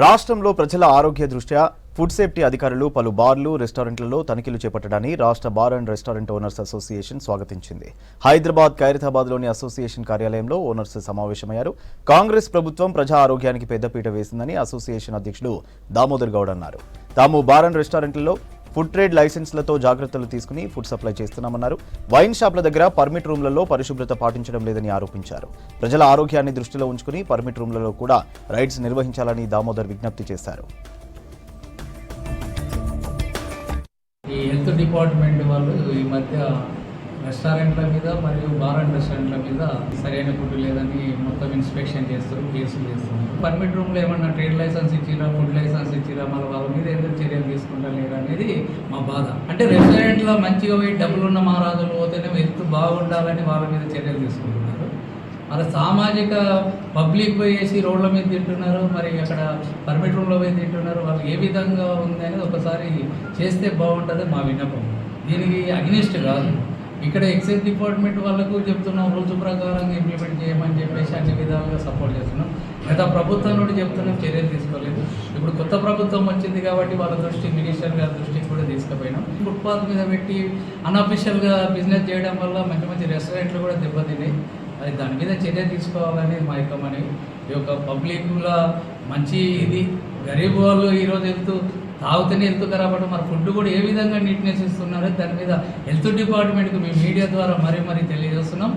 రాష్ట్రంలో ప్రజల ఆరోగ్య దృష్ట్యా ఫుడ్ సేఫ్టీ అధికారులు పలు బార్లు రెస్టారెంట్లలో తనిఖీలు చేపట్టడాన్ని రాష్ట్ర bar and restaurant owners association స్వాగతించింది. Hyderabad ఖైరతాబాద్లోని అసోసియేషన్ కార్యాలయంలో ఓనర్స్ సమావేశమయ్యారు. కాంగ్రెస్ ప్రభుత్వం ప్రజా ఆరోగ్యానికి పెద్దపీట వేసిందని అసోసియేషన్ అధ్యక్షుడు దామోదర్ గౌడ్ అన్నారు. తాము బార్ అండ్ రెస్టారెంట్లలో ఫుడ్ ట్రేడ్ లైసెన్స్లతో జాగ్రత్తలు తీసుకుని ఫుడ్ సప్లై చేస్తున్నామన్నారు. వైన్ షాప్ల దగ్గర పర్మిట్ రూమ్లలో పరిశుభ్రత పాటించడం లేదని ఆరోపించారు. ప్రజల ఆరోగ్యాన్ని దృష్టిలో ఉంచుకుని పర్మిట్ రూమ్లలో కూడా రైడ్స్ నిర్వహించాలని దామోదర్ విజ్ఞప్తి చేశారు. ఈ హెల్త్ డిపార్ట్మెంట్ వాళ్ళు ఈ మధ్య రెస్టారెంట్ల మీద మరియు బార్ అండ్ రెస్టారెంట్ల మీద సరైన ఫుడ్ లేదని మొత్తం ఇన్స్పెక్షన్ చేస్తారు కేసులు చేస్తారు పర్మిట్ రూమ్లో ఏమన్నా ట్రేడ్ లైసెన్స్ ఇచ్చిరా ఫుడ్ లైసెన్స్ ఇచ్చిరా మళ్ళీ వాళ్ళ మీద ఎందుకు చర్యలు తీసుకుంటారు లేరు అనేది మా బాధ. అంటే రెస్టారెంట్లో మంచిగా పోయి డబ్బులు ఉన్న మహారాజులు పోతేనే హెల్త్ బాగుండాలని వాళ్ళ మీద చర్యలు తీసుకుంటున్నారు. అలా సామాజిక పబ్లిక్ పోయేసి రోడ్ల మీద తింటున్నారు మరి అక్కడ పర్మిట్ రూమ్లో పోయి తింటున్నారు వాళ్ళు ఏ విధంగా ఉంది అనేది ఒకసారి చేస్తే బాగుంటుంది మా విన్నపం. దీనికి అగ్నిస్ట్ కాదు. ఇక్కడ ఎక్సైజ్ డిపార్ట్మెంట్ వాళ్ళకు చెప్తున్నాం రూల్స్ ప్రకారం ఇంప్లిమెంట్ చేయమని చెప్పేసి అన్ని విధాలుగా సపోర్ట్ చేస్తున్నాం. గత ప్రభుత్వం నుండి చెప్తున్నాం చర్యలు తీసుకోలేదు. ఇప్పుడు కొత్త ప్రభుత్వం వచ్చింది కాబట్టి వాళ్ళ దృష్టి మినిస్టర్ గారి దృష్టికి కూడా తీసుకుపోయినాం. ఫుట్పాత్ మీద పెట్టి అన్అఫీషియల్గా బిజినెస్ చేయడం వల్ల మంచి మంచి రెస్టారెంట్లు కూడా దెబ్బతిన్నాయి. అది దాని మీద చర్య తీసుకోవాలని మా యొక్క మనవి. ఈ యొక్క పబ్లిక్లో మంచి ఇది. గరీబ్ వాళ్ళు ఈరోజు వెళ్తూ తాగుతూనే హెల్త్ ఖరాబ్ మరి ఫుడ్ కూడా ఏ విధంగా నీట్నెస్ ఇస్తున్నారో దాని మీద హెల్త్ డిపార్ట్మెంట్కి మీ మీడియా ద్వారా మరీ మరీ తెలియజేస్తున్నాం.